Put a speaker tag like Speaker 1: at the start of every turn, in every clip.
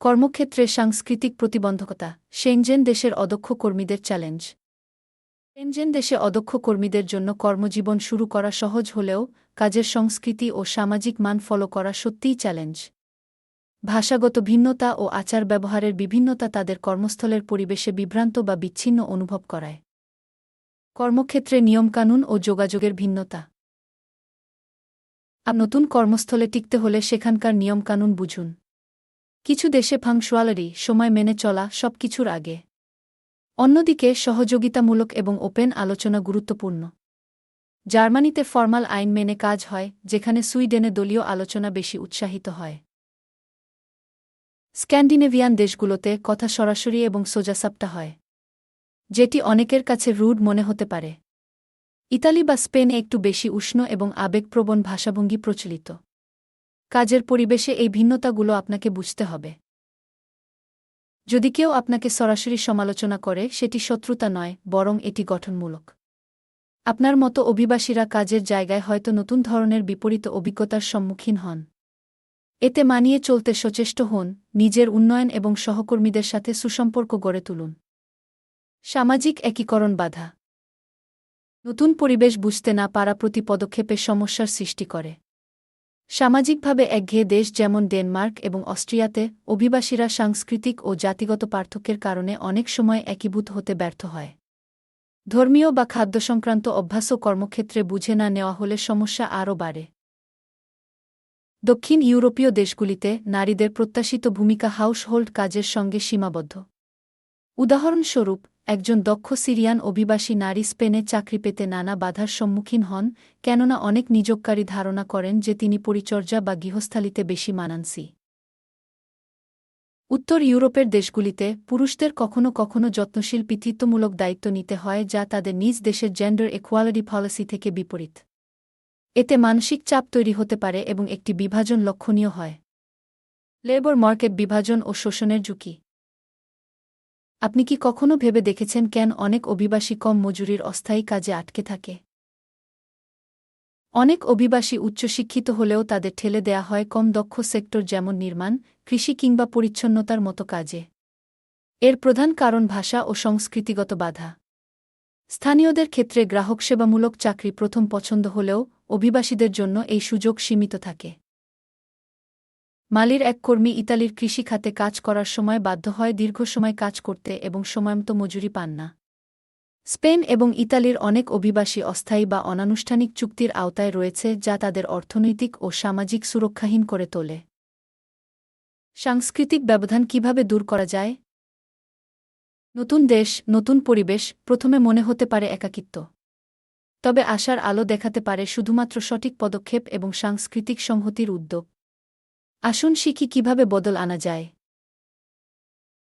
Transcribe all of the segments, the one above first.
Speaker 1: কর্মক্ষেত্রে সাংস্কৃতিক প্রতিবন্ধকতা সেনজেন দেশের অদক্ষ কর্মীদের চ্যালেঞ্জ সেনজেন দেশে অদক্ষ কর্মীদের জন্য কর্মজীবন শুরু করা সহজ হলেও কাজের সংস্কৃতি ও সামাজিক মান ফলো করা সত্যিই চ্যালেঞ্জ ভাষাগত ভিন্নতা ও আচার ব্যবহারের বিভিন্নতা তাদের কর্মস্থলের পরিবেশে বিভ্রান্ত বা বিচ্ছিন্ন অনুভব করায়। কর্মক্ষেত্রে নিয়মকানুন ও যোগাযোগের ভিন্নতা। আর নতুন কর্মস্থলে টিকতে হলে সেখানকার নিয়মকানুন বুঝুন। কিছু দেশে ফাংশুয়ালারি সময় মেনে চলা সবকিছুর আগে। অন্যদিকে সহযোগিতামূলক এবং ওপেন আলোচনা গুরুত্বপূর্ণ। জার্মানিতে ফর্মাল আইন মেনে কাজ হয়, যেখানে সুইডেনে দলীয় আলোচনা বেশি উৎসাহিত হয়। স্ক্যান্ডিনেভিয়ান দেশগুলোতে কথা সরাসরি এবং সোজাসাপটা হয়। যেটি অনেকের কাছে রুড মনে হতে পারে। ইতালি বা স্পেনে একটু বেশি উষ্ণ এবং আবেগপ্রবণ ভাষাভঙ্গি প্রচলিত। কাজের পরিবেশে এই ভিন্নতাগুলো আপনাকে বুঝতে হবে। যদি কেউ আপনাকে সরাসরি সমালোচনা করে, সেটি শত্রুতা নয়, বরং এটি গঠনমূলক। আপনার মতো অভিবাসীরা কাজের জায়গায় হয়তো নতুন ধরনের বিপরীত অভিজ্ঞতার সম্মুখীন হন। এতে মানিয়ে চলতে সচেষ্ট হন, নিজের উন্নয়ন এবং সহকর্মীদের সাথে সুসম্পর্ক গড়ে তুলুন। সামাজিক একীকরণ বাধা। নতুন পরিবেশ বুঝতে না পারা প্রতি পদক্ষেপে সমস্যার সৃষ্টি করে। সামাজিকভাবে একঘেয়ে দেশ যেমন ডেনমার্ক এবং অস্ট্রিয়াতে, অভিবাসীরা সাংস্কৃতিক ও জাতিগত পার্থক্যের কারণে অনেক সময় একীভূত হতে ব্যর্থ হয়। ধর্মীয় বা খাদ্য সংক্রান্ত অভ্যাস ও কর্মক্ষেত্রে বুঝে না নেওয়া হলে সমস্যা আরও বাড়ে। দক্ষিণ ইউরোপীয় দেশগুলিতে নারীদের প্রত্যাশিত ভূমিকা হাউসহোল্ড কাজের সঙ্গে সীমাবদ্ধ। উদাহরণস্বরূপ একজন দক্ষ সিরিয়ান অভিবাসী নারী স্পেনে চাকরি পেতে নানা বাধার সম্মুখীন হন, কেননা অনেক নিযোগকারী ধারণা করেন যে তিনি পরিচর্যা বা গৃহস্থালিতে বেশি মানানসি উত্তর ইউরোপের দেশগুলিতে পুরুষদের কখনও কখনও যত্নশীল পিতৃত্বমূলক দায়িত্ব নিতে হয়, যা তাদের নিজ দেশের জেন্ডার ইকোয়ালিটি পলিসি থেকে বিপরীত। এতে মানসিক চাপ তৈরি হতে পারে এবং একটি বিভাজন লক্ষণীয় হয়। লেবর মার্কেট বিভাজন ও শোষণের ঝুঁকি। আপনি কি কখনো ভেবে দেখেছেন কেন অনেক অভিবাসী কম মজুরির অস্থায়ী কাজে আটকে থাকে? অনেক অভিবাসী উচ্চশিক্ষিত হলেও তাদের ঠেলে দেয়া হয় কম দক্ষ সেক্টর যেমন নির্মাণ, কৃষি কিংবা পরিচ্ছন্নতার মতো কাজে। এর প্রধান কারণ ভাষা ও সংস্কৃতিগত বাধা। স্থানীয়দের ক্ষেত্রে গ্রাহকসেবামূলক চাকরি প্রথম পছন্দ হলেও অভিবাসীদের জন্য এই সুযোগ সীমিত থাকে। মালির এক কর্মী ইতালির কৃষি খাতে কাজ করার সময় বাধ্য হয় দীর্ঘ সময় কাজ করতে এবং সময়মতো মজুরি পান না। স্পেন এবং ইতালির অনেক অভিবাসী অস্থায়ী বা অনানুষ্ঠানিক চুক্তির আওতায় রয়েছে যা তাদের অর্থনৈতিক ও সামাজিক সুরক্ষাহীন করে তোলে। সাংস্কৃতিক ব্যবধান কীভাবে দূর করা যায়? নতুন দেশ, নতুন পরিবেশ প্রথমে মনে হতে পারে একাকিত্ব। তবে আশার আলো দেখাতে পারে শুধুমাত্র সঠিক পদক্ষেপ এবং সাংস্কৃতিক সংহতির উদ্যোগ। আসুন শিখি কীভাবে বদল আনা যায়।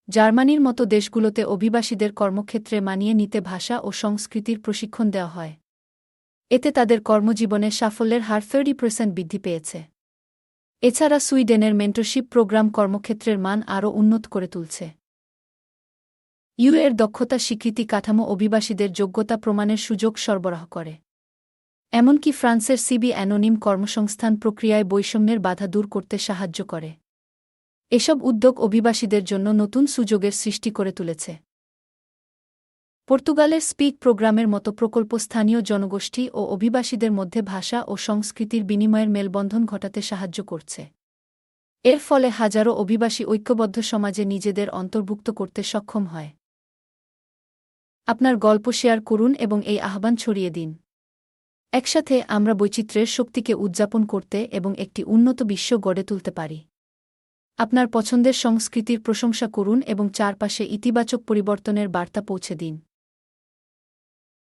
Speaker 1: জার্মানির মতো দেশগুলোতে অভিবাসীদের কর্মক্ষেত্রে মানিয়ে নিতে ভাষা ও সংস্কৃতির প্রশিক্ষণ দেওয়া হয়। এতে তাদের কর্মজীবনে সাফল্যের হার থার্টি পার্সেন্ট বৃদ্ধি পেয়েছে। এছাড়া সুইডেনের মেন্টরশিপ প্রোগ্রাম কর্মক্ষেত্রের মান আরও উন্নত করে তুলছে। ইউ এর দক্ষতা, স্বীকৃতি কাঠামো অভিবাসীদের যোগ্যতা প্রমাণের সুযোগ সরবরাহ করে। এমনকি ফ্রান্সের সিবি অ্যানোনিম কর্মসংস্থান প্রক্রিয়ায় বৈষম্যের বাধা দূর করতে সাহায্য করে। এসব উদ্যোগ অভিবাসীদের জন্য নতুন সুযোগের সৃষ্টি করে তুলেছে। পর্তুগালের স্পিক প্রোগ্রামের মতো প্রকল্প স্থানীয় জনগোষ্ঠী ও অভিবাসীদের মধ্যে ভাষা ও সংস্কৃতির বিনিময়ের মেলবন্ধন ঘটাতে সাহায্য করছে। এর ফলে হাজারো অভিবাসী ঐক্যবদ্ধ সমাজে নিজেদের অন্তর্ভুক্ত করতে সক্ষম হয়। আপনার গল্প শেয়ার করুন এবং এই আহ্বান ছড়িয়ে দিন। একসাথে আমরা বৈচিত্র্যের শক্তিকে উদযাপন করতে এবং একটি উন্নত বিশ্ব গড়ে তুলতে পারি। আপনার পছন্দের সংস্কৃতির প্রশংসা করুন এবং চারপাশে ইতিবাচক পরিবর্তনের বার্তা পৌঁছে দিন।